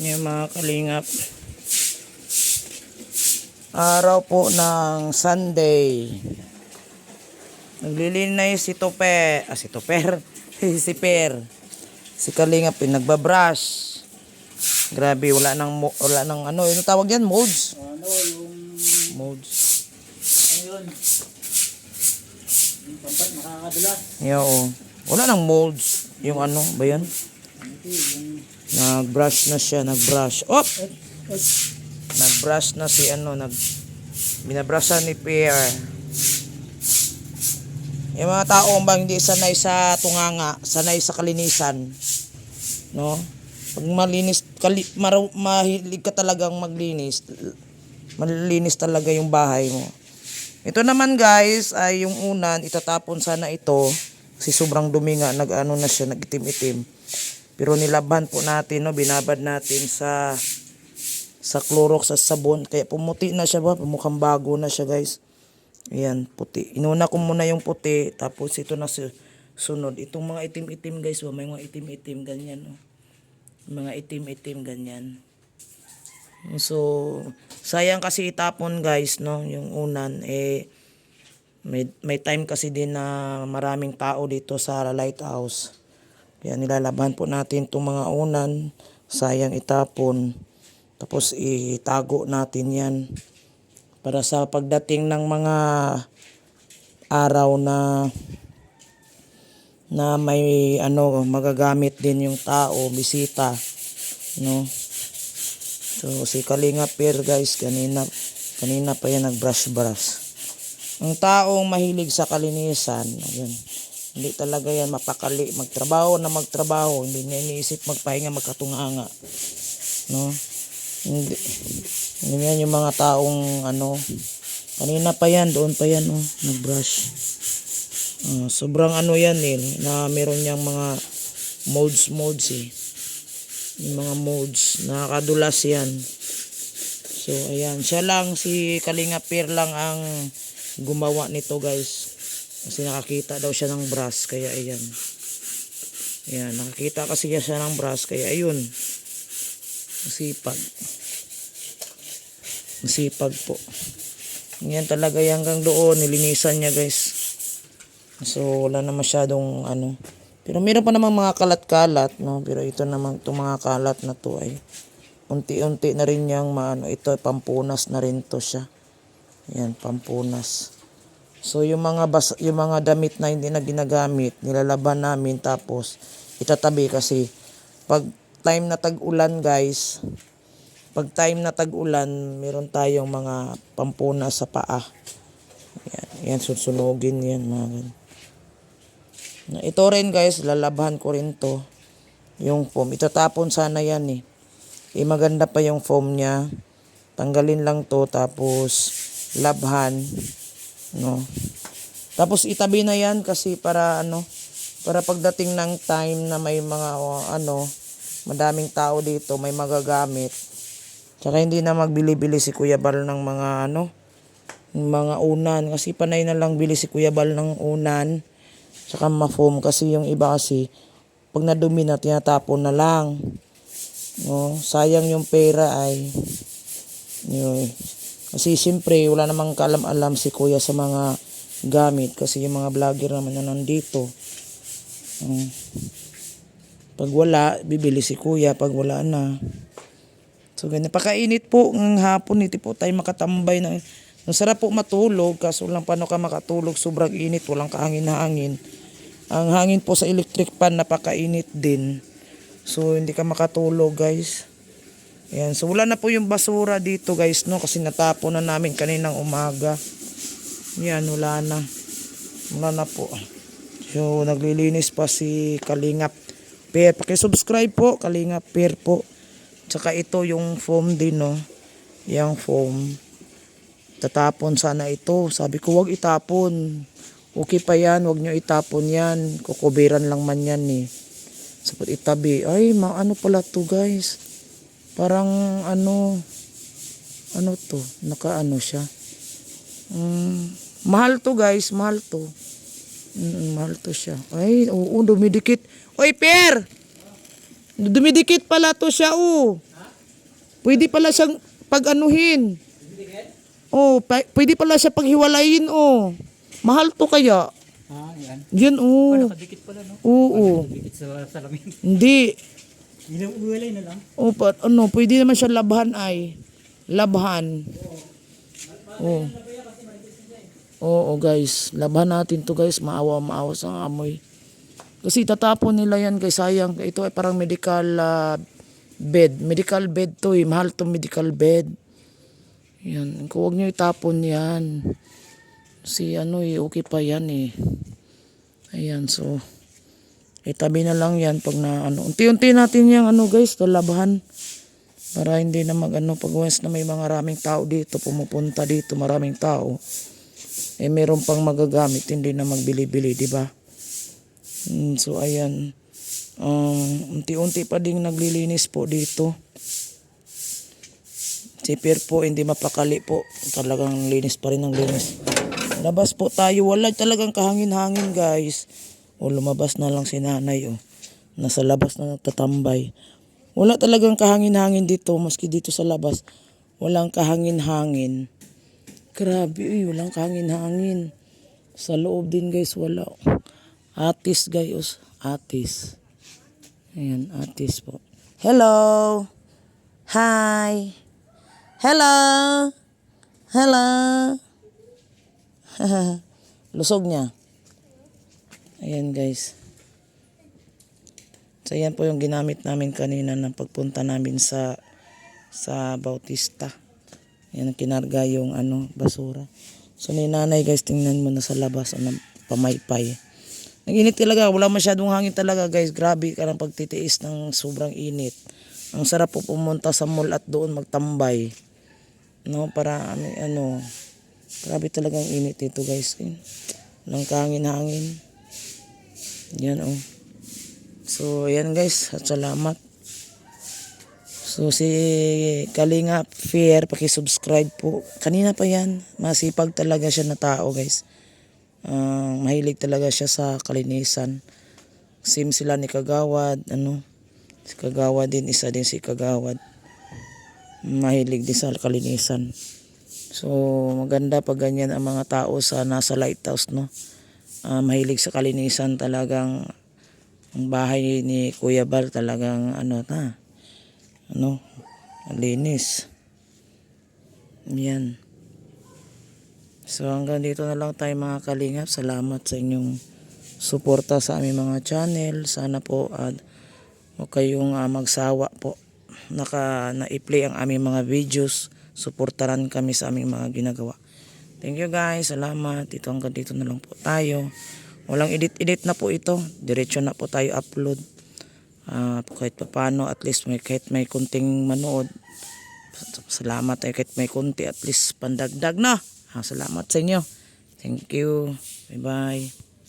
Yung mga kalingap. Araw po ng Sunday. Naglilinay si Tope. Ah, si Toper. si Per. Si Kalingap eh, nagbabrush. Grabe, wala nang, wala nang ano, yung tawag yan, modes. Ano yung Modes. ayun? Yung pampat nakakadulas. Yeah, oo. Wala nang molds. Yung ano, ba yan? Nag-brush na siya, nag-brush. Op! et, Nag-brush na si ano, nag binabrashan ni Pierre. Yung mga taong bang hindi sanay sa tunganga, sanay sa kalinisan, no? Pag malinis, kali, maraw, mahilig ka talagang maglinis, malinis talaga yung bahay mo. Ito naman guys, ay yung unan, itatapon sana ito, kasi sobrang dumi nga, nag-ano na siya, nag-itim-itim. Pero nilaban po natin, no, binabad natin sa sa Clorox sa sabon. Kaya pumuti na siya ba? Mukhang bago na siya guys. Ayan, puti. Inuna ko muna yung puti. Tapos ito na sunod. Itong mga itim-itim guys. Oh, may mga itim-itim ganyan. Oh. Mga itim-itim ganyan. So, sayang kasi itapon guys, no? Yung unan. Eh, may, may time kasi din na maraming tao dito sa lighthouse. Kaya nilalaban po natin itong mga unan. Sayang itapon. Tapos itago natin yan. Para sa pagdating ng mga araw na na may ano magagamit din yung tao, bisita, no? So si Kalinga Pier guys, kanina kanina pa yan nag-brush brush. Ang taong mahilig sa kalinisan, ayun. Hindi talaga yan mapakali, magtrabaho na magtrabaho, hindi niya iniisip magpahinga, magkatunganga. No? Hindi. Ganyan yung mga taong ano. Kanina pa yan, doon pa yan, oh, nag-brush. Ah, sobrang ano yan eh, na meron niyang mga modes modes eh. Yung mga modes, nakakadulas yan. So, ayan. Siya lang, si Kalinga Pier lang ang gumawa nito guys. Kasi nakakita daw siya ng brush, kaya ayan. Ayan, nakakita kasi siya ng brush, kaya ayun. Masipag. Masipag po. Yan talaga yan hanggang doon. Nilinisan niya guys. So wala na masyadong ano. Pero meron pa namang mga kalat-kalat. No? Pero ito naman itong mga kalat na to ay unti-unti na rin niyang maano. Ito pampunas na rin to siya. Yan, pampunas. So yung mga bas, yung mga damit na hindi na ginagamit, nilalaban namin tapos itatabi kasi pag time na tag-ulan guys, pag time na tag-ulan, meron tayong mga pampunas sa paa. Yan, yan susunugin yan mga ganun. Na ito rin guys, lalabahan ko rin to. Yung foam. Itatapon sana yan eh. Eh maganda pa yung foam niya. Tanggalin lang to tapos labhan. No. Tapos itabi na yan kasi para ano, para pagdating ng time na may mga o, ano, madaming tao dito, may magagamit. Tsaka hindi na magbili-bili si Kuya Bal ng mga ano, mga unan. Kasi panay na lang bili si Kuya Bal ng unan. Tsaka ma-foam kasi yung iba kasi pag nadumi na tinatapon na lang. No, sayang yung pera ay yun. Kasi siyempre wala namang kalam-alam si Kuya sa mga gamit kasi yung mga vlogger naman na nandito. Mm. Pag wala, bibili si Kuya pag wala na. So ganyan. Pakainit po ng hapon, hindi po tayo makatambay na. Ang sarap po matulog, kaso lang paano ka makatulog, sobrang init, walang kahangin na hangin. Ang hangin po sa electric pan, napakainit din. So hindi ka makatulog guys. Ayan, so wala na po yung basura dito guys, no? Kasi natapon na namin kaninang umaga. Yan, wala na. Wala na po. So, naglilinis pa si Kalingap Per. Pakisubscribe po, Kalingap Per po. Tsaka ito yung foam din, no? Yung foam. Tatapon sana ito. Sabi ko, wag itapon. Okay pa yan, wag nyo itapon yan. Kukubiran lang man yan, eh. Sapat itabi. Ay, ma ano pala to, guys. Parang, ano, ano to? Naka-ano siya. Mm, mahal to, guys. Mahal to. Mm, mahal to siya. Ay, oo, dumidikit. Oy, Per! Dumidikit pala to siya, oh. Pwede pala siyang pag-anuhin. Oh, pwede pala siya paghiwalayin, oh. Mahal to kaya. Ah, yan. Yan, oh. Nakadikit pala, no? Oo. Dikit sa salamin. Hindi. Ilang uwalay na lang. O, pa, ano, pwede naman siya labhan ay. Labhan. Oo. Oo, guys. Labhan natin to guys. Maawa-maawa sa amoy. Kasi tatapon nila yan guys. Sayang. Ito ay parang medical ah, bed. Medical bed to eh. Mahal to medical bed. Yan. Huwag nyo itapon yan. Si ano eh. Okay pa yan eh. Ayan. So, itabi na lang yan pag na ano. Unti-unti natin yung ano guys. Lalabahan. Para hindi na mag ano. Pag once na may mga maraming tao dito. Pumupunta dito. Maraming tao. Eh meron pang magagamit. Hindi na magbili-bili. di ba? Mm, so ayan. Um, unti-unti pa ding naglilinis po dito. Si Pierre po hindi mapakali po. Talagang linis pa rin ang linis. Labas po tayo. Wala talagang kahangin-hangin guys. O lumabas na lang si nanay oh. Nasa labas na nagtatambay. Wala talagang kahangin-hangin dito. Maski dito sa labas. Walang kahangin-hangin. Grabe eh. Walang kahangin-hangin. Sa loob din guys wala. Atis guys. Atis. Ayan, atis po. Hello! Hi! Hello! Hello! Lusog niya. Ayan guys. So yan po yung ginamit namin kanina ng pagpunta namin sa sa Bautista. Yan ang kinarga yung ano, basura. So ni nanay guys, tingnan mo na sa labas, ano, pamaypay. Nag-init talaga, wala masyadong hangin talaga guys. Grabe ka ng pagtitiis ng sobrang init. Ang sarap po pumunta sa mall at doon magtambay. No, para ano, ano grabe talagang init dito guys. Nang kahangin-hangin. Yan oh. So, ayan guys. At salamat. So, si Kalinga Fair, pakisubscribe po. Kanina pa yan. Masipag talaga siya na tao guys. Ah, mahilig talaga siya sa kalinisan. Same sila ni Kagawad. Ano? Si Kagawad din. Isa din si Kagawad. Mahilig din sa kalinisan. So, maganda pag ganyan ang mga tao sa nasa lighthouse, no? Ah, mahilig sa kalinisan talagang ang bahay ni Kuya Bal talagang ano na ano linis yan. So hanggang dito na lang tayo mga kalingap. Salamat sa inyong suporta sa aming mga channel. Sana po at huwag kayong ah, magsawa po. Naka na-play ang aming mga videos. Suportaran kami sa aming mga ginagawa thank you guys. Salamat. Dito hanggang dito na lang po tayo. Walang edit-edit na po ito. Diretso na po tayo upload. Ah, kahit pa paano at least may kahit may kunting manood. Salamat ay kahit may kunti at least pandagdag na. Ah, salamat sa inyo. Thank you. Bye bye